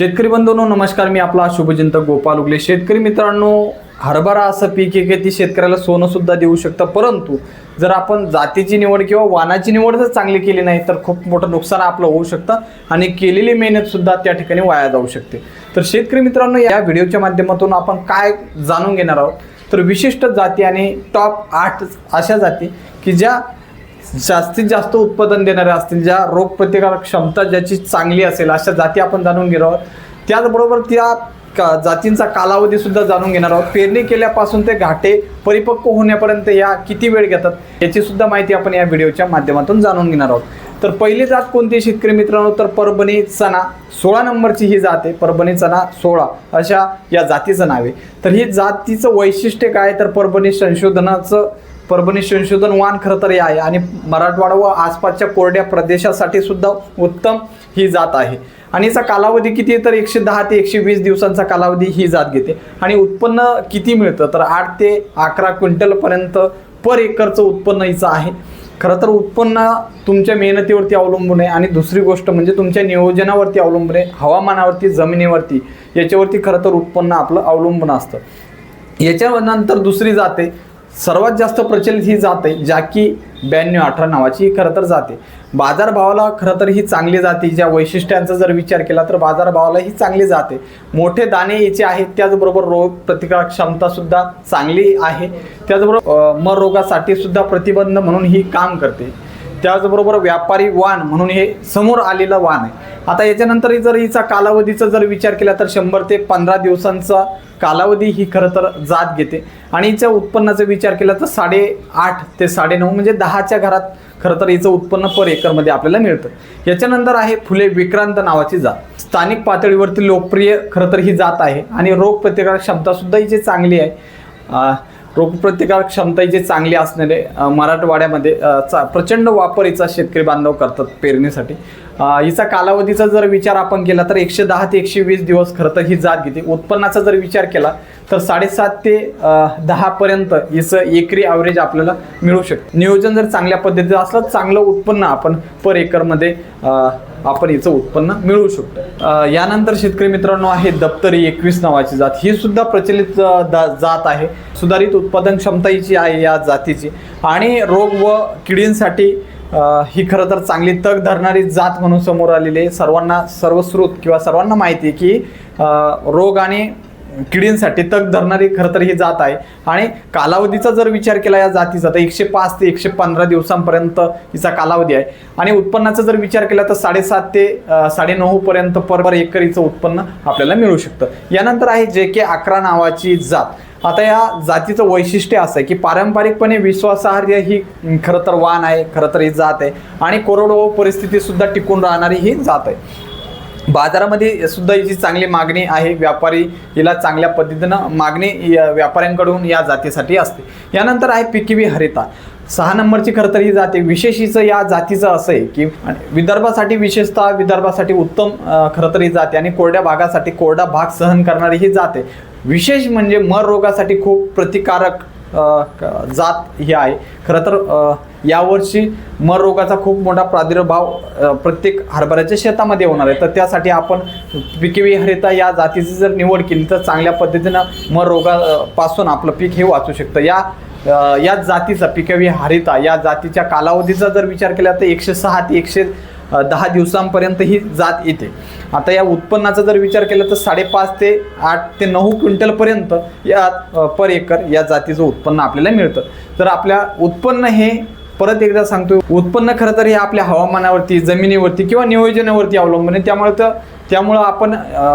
शेतकरी बंधूंनो नमस्कार. मी आपला शुभचिंतक गोपाल उगले. शेतकरी मित्रांनो हरभरा असं पीक आहे की ती शेतकऱ्याला सोनं सुद्धा देऊ शकतं. परंतु जर आपण जातीची निवड किंवा वानाची निवड जर चांगली केली नाही तर खूप मोठं नुकसान आपलं होऊ शकतं आणि केलेली मेहनत सुद्धा त्या ठिकाणी वाया जाऊ शकते. तर शेतकरी मित्रांनो या व्हिडिओच्या माध्यमातून आपण काय जाणून घेणार आहोत? तर विशिष्ट जाती आणि टॉप आठ अशा जाती की ज्या जास्तीत जास्त उत्पादन देणाऱ्या असतील ज्या रोगप्रतिकारक क्षमता ज्याची चांगली असेल अशा जाती आपण जाणून घेणार आहोत. त्याचबरोबर त्या का जातींचा कालावधी सुद्धा जाणून घेणार आहोत. पेरणी केल्यापासून ते घाटे परिपक्व होण्यापर्यंत या किती वेळ घेतात याची सुद्धा माहिती आपण या व्हिडिओच्या माध्यमातून जाणून घेणार आहोत. तर पहिली जात कोणती शेतकरी मित्रांनो? तर परभणी चणा सोळा नंबरची ही जात आहे परभणी चणा सोळा अशा या जातीचं नाव आहे. तर ही जातीचं वैशिष्ट्य काय? तर परभणी संशोधनाचं परभणी संशोधन वाण खरं तर हे आहे आणि मराठवाडा व आसपासच्या कोरड्या प्रदेशासाठी सुद्धा उत्तम ही जात आहे. आणि याचा कालावधी किती आहे? तर एकशे दहा ते एकशे वीस दिवसांचा कालावधी ही जात घेते. आणि उत्पन्न किती मिळतं? तर आठ ते अकरा क्विंटलपर्यंत पर एकरचं उत्पन्न हिचं आहे. खरं तर उत्पन्न तुमच्या मेहनतीवरती अवलंबून आहे. आणि दुसरी गोष्ट म्हणजे तुमच्या नियोजनावरती अवलंबून आहे. हवामानावरती जमिनीवरती याच्यावरती खरं तर उत्पन्न आपलं अवलंबून असतं. याच्यानंतर दुसरी जाते सर्वात जास्त प्रचलित ही जात आहे ज्या की ब्याण्णव अठरा नावाची ही खरं तर जाते. बाजारभावाला खरं तर ही चांगली जाते ज्या वैशिष्ट्यांचा जर विचार केला तर बाजारभावाला ही चांगली जाते. मोठे दाणे याचे आहेत त्याचबरोबर रोग प्रतिकार क्षमतासुद्धा चांगली आहे. त्याचबरोबर मर रोगासाठी सुद्धा प्रतिबंध म्हणून ही काम करते. त्याचबरोबर व्यापारी वाण म्हणून हे समोर आलेलं वाण आहे. आता याच्यानंतर जर हिचा कालावधीचा जर विचार केला तर शंभर ते पंधरा दिवसांचा कालावधी ही खरं तर जात घेते. आणि हिच्या उत्पन्नाचा विचार केला तर साडे आठ ते साडेनऊ म्हणजे दहाच्या घरात खरं तर हिचं उत्पन्न पर एकरमध्ये आपल्याला मिळतं. याच्यानंतर आहे फुले विक्रांत नावाची जात. स्थानिक पातळीवरती लोकप्रिय खरं तर ही जात आहे. आणि रोग प्रतिकार क्षमतासुद्धा हिची चांगली आहे. रोगप्रतिकारक क्षमता जे चांगली असणारे मराठवाड्यामध्ये चा प्रचंड वापर हिचा शेतकरी बांधव करतात पेरणीसाठी. हिचा कालावधीचा जर विचार आपण केला तर एकशे दहा ते एकशे वीस दिवस खरं तर ही जात घेते. उत्पन्नाचा जर विचार केला तर साडेसात ते दहापर्यंत हिचं एकरी ॲव्हरेज आपल्याला मिळू शकतं. नियोजन जर चांगल्या पद्धतीचं असलं चांगलं उत्पन्न आपण पर एकरमध्ये आपण याचं उत्पन्न मिळवू शकतो. यानंतर शेतकरी मित्रांनो आहे दप्तरी एकवीस नावाची जात. ही सुद्धा प्रचलित दा- जात आहे. सुधारित उत्पादन क्षमता हिची आहे या जातीची. आणि रोग व किडींसाठी ही खरं तर चांगली तग धरणारी जात म्हणून समोर आलेली आहे. सर्वांना सर्वश्रुत किंवा सर्वांना माहिती आहे की रोग आणि किडींसाठी तग धरणारी खरं तर ही जात आहे. आणि कालावधीचा जर विचार केला या जातीचा तर एकशे पाच ते एकशे पंधरा दिवसांपर्यंत हिचा कालावधी आहे. आणि उत्पन्नाचा जर विचार केला तर साडेसात ते अं, साडेनऊ पर्यंत पर एकर हिचं उत्पन्न आपल्याला मिळू शकतं. यानंतर आहे जे के अकरा नावाची जात. आता या जातीचं वैशिष्ट्य असं आहे की पारंपरिकपणे विश्वासार्ह ही खरं तर वाण आहे खरं तर ही जात आहे. आणि कोरडवाहू परिस्थितीसुद्धा टिकून राहणारी ही जात आहे. बाजारामध्ये सुद्धा याची चांगली मागणी आहे. व्यापारी हिला चांगल्या पद्धतीनं मागणी या व्यापाऱ्यांकडून या जातीसाठी असते. यानंतर आहे पिकिवी हरिता. सहा नंबरची खरं तर ही जाते विशेष हिचं या जातीचं असं आहे की विदर्भासाठी विशेषतः विदर्भासाठी उत्तम खरं तर ही जाते आणि कोरड्या भागासाठी कोरडा भाग सहन करणारी ही जाते विशेष म्हणजे मर रोगासाठी खूप प्रतिकारक जात ही आहे. खरं तर यावर्षी मर रोगाचा खूप मोठा प्रादुर्भाव प्रत्येक हरभऱ्याच्या शेतामध्ये होणार आहे. तर त्यासाठी आपण पिकिवी हरिता या जातीची जर निवड केली तर चांगल्या पद्धतीनं मर रोगापासून आपलं पीक हे वाचू शकतं. या या जातीचा पिकवी हरिता या जातीच्या कालावधीचा जर विचार केला तर एकशे सहा ते एकशे दहा दिवसांपर्यंत ही जात येते आता या उत्पन्नाचा जर विचार केला तर साडेपाच ते आठ ते नऊ क्विंटलपर्यंत या पर एकर या जातीचं उत्पन्न आपल्याला मिळतं. तर आपल्या उत्पन्न हे परत एकदा सांगतो उत्पन्न खरं तर हे आपल्या हवामानावरती जमिनीवरती किंवा नियोजनावरती अवलंबून आहे. त्यामुळे तर त्यामुळं आपण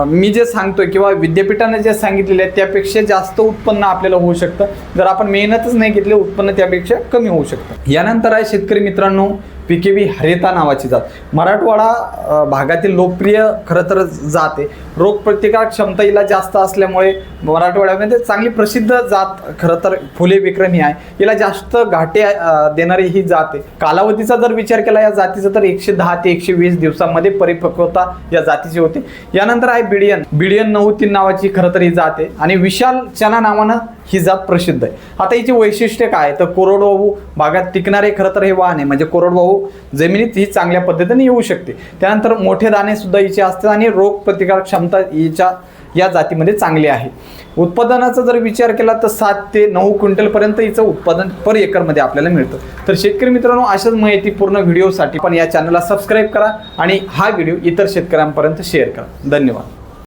मी जे सांगतोय किंवा विद्यापीठाने जे सांगितलेलं आहे त्यापेक्षा जास्त उत्पन्न आपल्याला होऊ शकतं. जर आपण मेहनतच नाही घेतली उत्पन्न त्यापेक्षा कमी होऊ शकतं. यानंतर आहे शेतकरी मित्रांनो पिकेबी हरिता नावाची जात. मराठवाडा भागातील लोकप्रिय खरं तर जात आहे. रोगप्रतिकार क्षमता हिला जास्त असल्यामुळे मराठवाड्यामध्ये चांगली प्रसिद्ध जात खरं तर फुले विक्रमी आहे. हिला जास्त घाटे देणारी ही जात आहे. कालावधीचा जर विचार केला या जातीचा तर एकशे दहा ते एकशे वीस दिवसांमध्ये परिपक्वता या जातीची होती. यानंतर आहे बिडियन. बिडियन नऊ तीन नावाची खरं तरी जाते जात आहे. आणि विशाल चना नावानं ही जात प्रसिद्ध आहे. आता हिची वैशिष्ट्य काय? तर कोरडवाहू भागात टिकणारे खरं तर हे वाहन आहे. म्हणजे कोरडवाहू जमिनीत ही चांगल्या पद्धतीने येऊ शकते. त्यानंतर मोठे दाणे सुद्धा हिचे असतात आणि रोग प्रतिकार क्षमता हिच्या या जातीमध्ये चांगली आहे. उत्पादनाचा जर विचार केला तर सात ते नऊ क्विंटलपर्यंत हिचं उत्पादन पर एकरमध्ये आपल्याला मिळतं. तर शेतकरी मित्रांनो अशाच माहितीपूर्ण व्हिडिओसाठी पण या चॅनलला सबस्क्राईब करा आणि हा व्हिडिओ इतर शेतकऱ्यांपर्यंत शेअर करा. धन्यवाद.